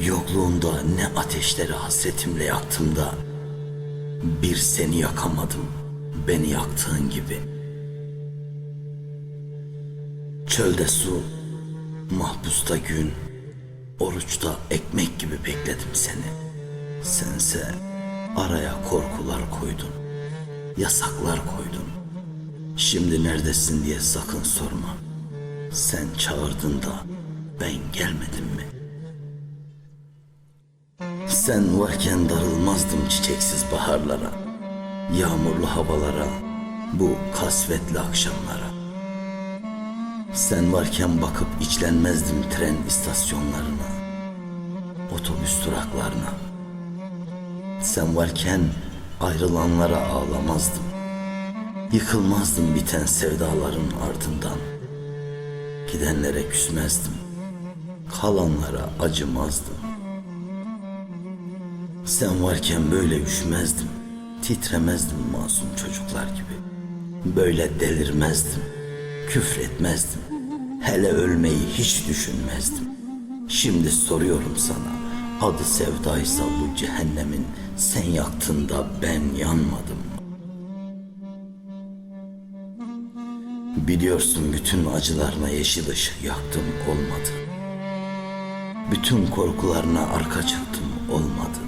Yokluğunda ne ateşleri hasretimle yaktım da bir seni yakamadım beni yaktığın gibi. Çölde su, mahpusta gün, oruçta ekmek gibi bekledim seni. Sense araya korkular koydun, yasaklar koydun. Şimdi neredesin diye sakın sorma. Sen çağırdın da ben gelmedim mi? Sen varken darılmazdım çiçeksiz baharlara, yağmurlu havalara, bu kasvetli akşamlara. Sen varken bakıp içlenmezdim tren istasyonlarına, otobüs duraklarına. Sen varken ayrılanlara ağlamazdım. Yıkılmazdım biten sevdaların ardından. Gidenlere küsmezdim. Kalanlara acımazdım. Sen varken böyle üşümezdim. Titremezdim masum çocuklar gibi. Böyle delirmezdim. Küfretmezdim. Hele ölmeyi hiç düşünmezdim. Şimdi soruyorum sana. Adı sevdaysa bu cehennemin sen yaktın da ben yanmadım. Biliyorsun bütün acılarına yeşil ışık yaktım olmadı. Bütün korkularına arka çıktım olmadı.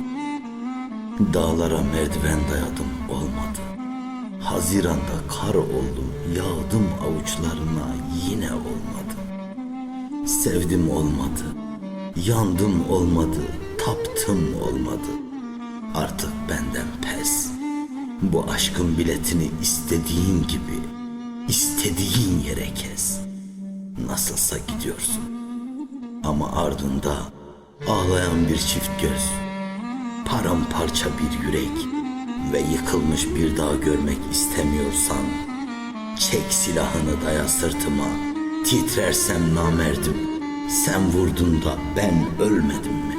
Dağlara merdiven dayadım olmadı. Haziranda kar oldum, yağdım avuçlarına yine olmadı. Sevdim olmadı, yandım olmadı, taptım olmadı. Artık benden pes. Bu aşkın biletini istediğin gibi, istediğin yere kes. Nasılsa gidiyorsun. Ama ardında ağlayan bir çift göz, paramparça bir yürek ve yıkılmış bir dağ görmek istemiyorsan çek silahını daya sırtıma titrersem namerdim sen vurdun da ben ölmedim mi?